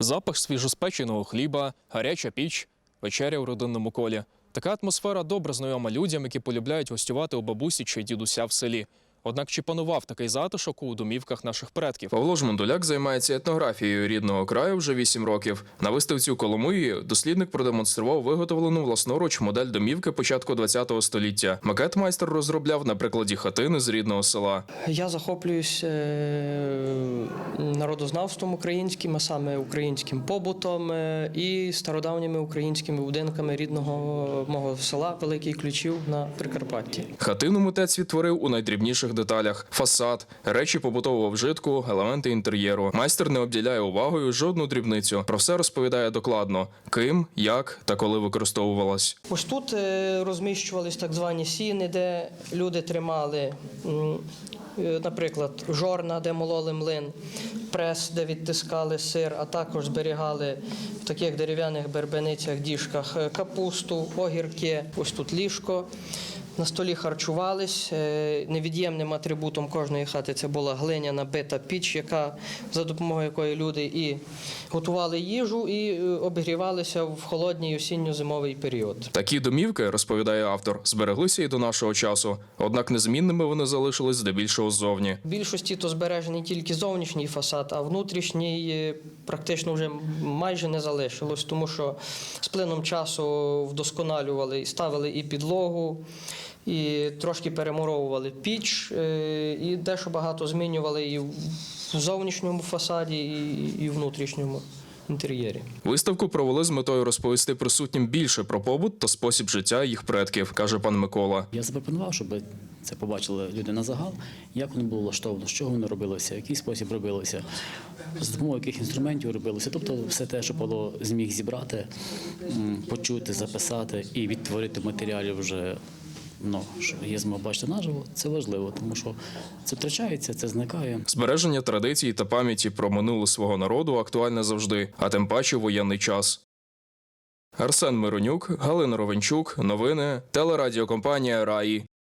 Запах свіжоспеченого хліба, гаряча піч, вечеря у родинному колі. Така атмосфера добре знайома людям, які полюбляють гостювати у бабусі чи дідуся в селі. Однак чи панував такий затишок у домівках наших предків? Павло Жмундуляк займається етнографією рідного краю вже 8 років. На виставці у Коломиї дослідник продемонстрував виготовлену власноруч модель домівки початку ХХ століття. Макет майстер розробляв на прикладі хатини з рідного села. Я захоплююсь е, народознавством українським, а саме українським побутом е, і стародавніми українськими будинками рідного мого села Великий Ключів на Прикарпатті. Хатину митець відтворив у найдрібніших деталях: фасад, речі побутового вжитку, елементи інтер'єру. Майстер не обділяє увагою жодну дрібницю. Про все розповідає докладно: ким, як та коли використовувалась. Ось тут е, розміщувались так звані сіни, де люди тримали, наприклад, жорна, де мололи млин, прес, де відтискали сир, а також зберігали в таких дерев'яних бербеницях, діжках е, капусту, огірки. Ось тут ліжко. На столі харчувались. Е, Невід'ємним атрибутом кожної хати це була глиняна бита піч, яка за допомогою якої люди і готували їжу, і е, обігрівалися в холодній осінньо-зимовий період. Такі домівки, розповідає автор, збереглися і до нашого часу. Однак незмінними вони залишились здебільшого ззовні. В більшості то збережений тільки зовнішній фасад, а внутрішній е, практично вже майже не залишилось, тому що з плином часу вдосконалювали і ставили і підлогу, і трошки перемуровували піч, е, і дещо багато змінювали і в зовнішньому фасаді, і і в внутрішньому інтер'єрі. Виставку провели з метою розповісти присутнім більше про побут та спосіб життя їх предків, каже пан Микола. Я запропонував, щоб це побачили люди на загал, як воно було влаштовано, з чого воно робилося, в який спосіб робилося, з допомогою яких інструментів робилося. Тобто все те, що Павло зміг зібрати, почути, записати і відтворити в матеріалі вже. Ну, є бачити наживо, це важливо, тому що це втрачається, це зникає. Збереження традицій та пам'яті про минуле свого народу актуальне завжди, а тим паче воєнний час. Арсен Миронюк, Галина Ровенчук, новини, телерадіокомпанія Раї.